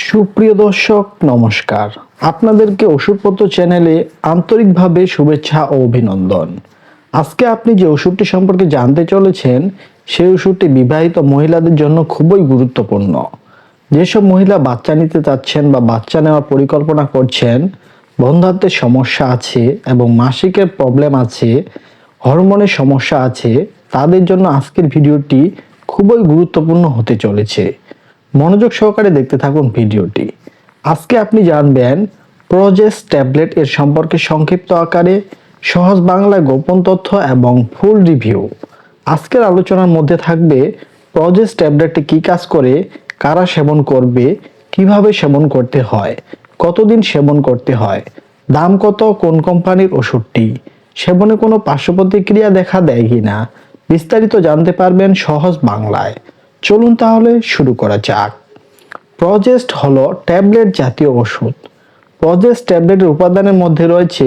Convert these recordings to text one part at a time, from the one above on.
সুপ্রিয় দর্শক, নমস্কার। আপনাদেরকে ওষুধপত্র চ্যানেলে আন্তরিকভাবে শুভেচ্ছা ও অভিনন্দন। আজকে আপনি যে ওষুধটি সম্পর্কে জানতে চলেছেন, সেই ওষুধটি বিবাহিত মহিলাদের জন্য খুবই গুরুত্বপূর্ণ। যেসব মহিলা বাচ্চা নিতে চাচ্ছেন বা বাচ্চা নেওয়ার পরিকল্পনা করছেন বন্ধাত্বের সমস্যা আছে এবং মাসিকের প্রবলেম আছে, হরমোনের সমস্যা আছে, তাদের জন্য আজকের ভিডিওটি খুবই গুরুত্বপূর্ণ হতে চলেছে। মনোযোগ সহকারে দেখতে থাকুন ভিডিওটি। আজকে আপনি জানবেন প্রজেস ট্যাবলেট এর সম্পর্কে সংক্ষিপ্ত আকারে, সহজ বাংলায় গোপন তথ্য এবং ফুল রিভিউ আজকের আলোচনার মধ্যে থাকবে প্রজেস ট্যাবলেটটি কি কাজ করে, কারা সেবন করবে, কীভাবে সেবন করতে হয়, কতদিন সেবন করতে হয়, দাম কত, কোন কোম্পানির ওষুধটি, সেবনে কোনো পার্শ্ব প্রতিক্রিয়া দেখা দেয় কি না বিস্তারিত জানতে পারবেন সহজ বাংলায়। চলুন তাহলে শুরু করা যাক। প্রজেস্ট হলো ট্যাবলেট জাতীয় ওষুধ। প্রজেস্ট ট্যাবলেটের উপাদানের মধ্যে রয়েছে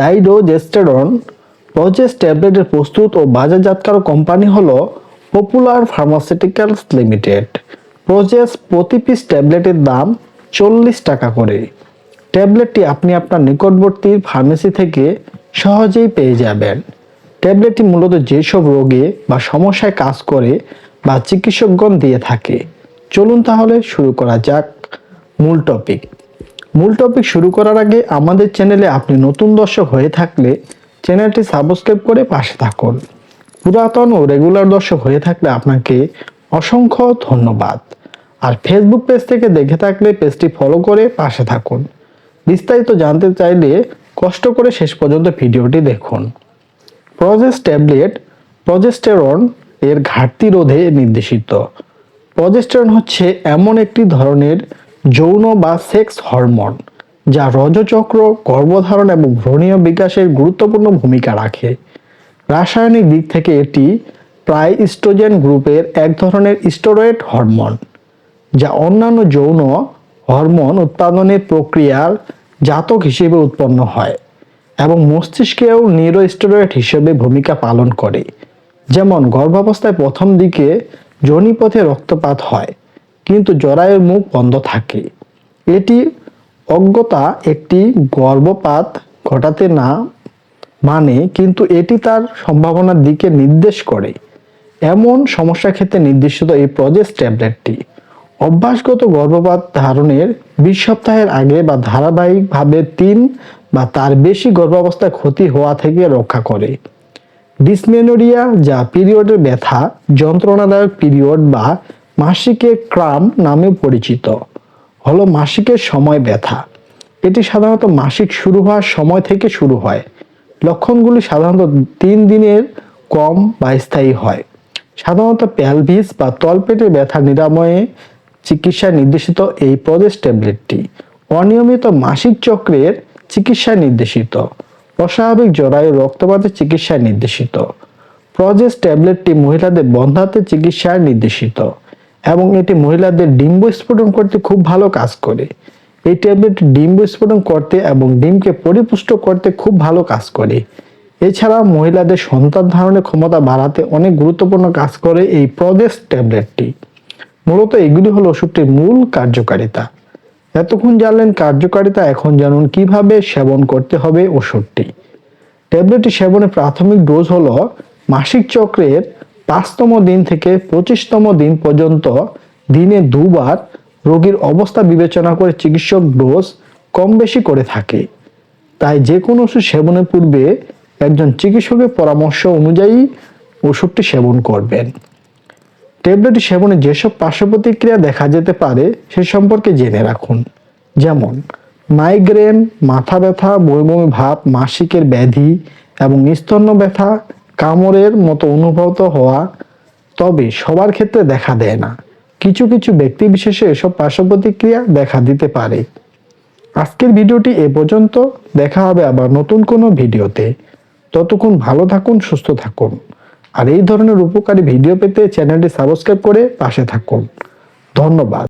ডাইডোজেস্টেরন। প্রজেস্ট ট্যাবলেটের প্রস্তুত ও বাজারজাতকার কোম্পানি হলো পপুলার ফার্মাসিউটিক্যালস লিমিটেড। প্রজেস প্রতি পিস ট্যাবলেটের দাম চল্লিশ টাকা করে। ট্যাবলেটটি আপনি আপনার নিকটবর্তী ফার্মেসি থেকে সহজেই পেয়ে যাবেন। ট্যাবলেটটি মূলত যেসব রোগে বা সমস্যায় কাজ করে বা চিকিৎসকগণ দিয়ে থাকে। চলুন তাহলে শুরু করা যাক মূল টপিক মূল টপিক শুরু করার আগে আমাদের চ্যানেলে আপনি নতুন দর্শক হয়ে থাকলে চ্যানেলটি সাবস্ক্রাইব করে পাশে থাকুন। পুরাতন ও রেগুলার দর্শক হয়ে থাকলে আপনাকে অসংখ্য ধন্যবাদ। আর ফেসবুক পেজ থেকে দেখে থাকলে পেজটি ফলো করে পাশে থাকুন। বিস্তারিত জানতে চাইলে কষ্ট করে শেষ পর্যন্ত ভিডিওটি দেখুন। প্রজেস ট্যাবলেট প্রজেস্টেরন এর ঘাটতি রোধে নির্দেশিত। প্রজেস্টেরন হচ্ছে এমন একটি ধরনের যৌন বা সেক্স হরমোন, যা রজচক্র, গর্ভধারণ এবং ভ্রূণীয় বিকাশের গুরুত্বপূর্ণ ভূমিকা রাখে। রাসায়নিক দিক থেকে এটি প্রায় ইস্ট্রোজেন গ্রুপের এক ধরনের স্টেরয়েড হরমোন, যা অন্যান্য যৌন হরমোন উৎপাদনের প্রক্রিয়ার জাতক হিসেবে উৎপন্ন হয় এবং মস্তিষ্কেও নিউরোস্টেরয়েড হিসেবে ভূমিকা পালন করে। যেমন গর্ভাবস্থায় প্রথম দিকে যোনিপথে রক্তপাত হয়, কিন্তু জরায়ুর মুখ বন্ধ থাকে। এটি অজ্ঞতা একটি গর্ভপাত ঘটাতে না মানে কিন্তু এটি তার সম্ভাবনার দিকে নির্দেশ করে। এমন সমস্যা ক্ষেত্রে নির্দেশিত এই প্রজেস ট্যাবলেটটি। অভ্যাসগত গর্ভপাত ধারণের বিশ সপ্তাহের আগে বা ধারাবাহিকভাবে তিন বা তার বেশি গর্ভাবস্থায় ক্ষতি হওয়া থেকে রক্ষা করে। ডিসমেনোরিয়া যা পিরিয়ডের ব্যথা, যন্ত্রণাদায়ক পিরিয়ড বা মাসিকের ক্রাম নামে পরিচিত, হলো মাসিকের সময় ব্যথা। এটি সাধারণত মাসিক শুরু হওয়ার সময় থেকে শুরু হয়। লক্ষণগুলি সাধারণত তিন দিনের কম বা স্থায়ী হয়। সাধারণত প্যালভিস বা তলপেটের ব্যথা নিরাময়ে চিকিৎসায় নির্দেশিত এই প্রদেশ ট্যাবলেটটি। অনিয়মিত মাসিক চক্রের চিকিৎসায় নির্দেশিত। অস্বাভাবিক জরায়ু রক্তপাতের চিকিৎসায় নির্দেশিত। প্রজেস ট্যাবলেটটি মহিলাদের বন্ধাত্বের চিকিৎসায় নির্দেশিত এবং এটি মহিলাদের ডিম্ব স্ফোটন করতে খুব ভালো কাজ করে। এই ট্যাবলেট ডিম্ব স্ফোটন করতে এবং ডিমকে পরিপুষ্ট করতে খুব ভালো কাজ করে। এছাড়া মহিলাদের সন্তান ধারণের ক্ষমতা বাড়াতে অনেক গুরুত্বপূর্ণ কাজ করে এই প্রদেশ ট্যাবলেটটি। মূলত এগুলি হলো ওষুধটির মূল কার্যকারিতা। এতক্ষণ জানলেন কার্যকারিতা, এখন জানুন কীভাবে সেবন করতে হবে ওষুধটি। ট্যাবলেটটি সেবনের প্রাথমিক ডোজ হল মাসিক চক্রের পাঁচতম দিন থেকে পঁচিশতম দিন পর্যন্ত দিনে দুবার রোগীর অবস্থা বিবেচনা করে চিকিৎসক ডোজ কম বেশি করে থাকে। তাই যে কোনো ওষুধ সেবনের পূর্বে একজন চিকিৎসকের পরামর্শ অনুযায়ী ওষুধটি সেবন করবেন। ট্যাবলেট সেবনে যেসব পার্শ্ব প্রতিক্রিয়া দেখা যেতে পারে, সে সম্পর্কে জেনে রাখুন। যেমন মাইগ্রেন মাথা ব্যথা বমি ভাব, মাসিকের ব্যাধি এবং স্তন্য ব্যথা কামড়ের মতো অনুভূত হওয়া। তবে সবার ক্ষেত্রে দেখা দেয় না। কিছু কিছু ব্যক্তি বিশেষে এসব পার্শ্ব প্রতিক্রিয়া দেখা দিতে পারে। আজকের ভিডিওটি এ পর্যন্ত। দেখা হবে আবার নতুন কোনো ভিডিওতে। ততক্ষণ ভালো থাকুন, সুস্থ থাকুন। আর এই ধরনের উপকারী ভিডিও পেতে চ্যানেলটি সাবস্ক্রাইব করে পাশে থাকুন। ধন্যবাদ।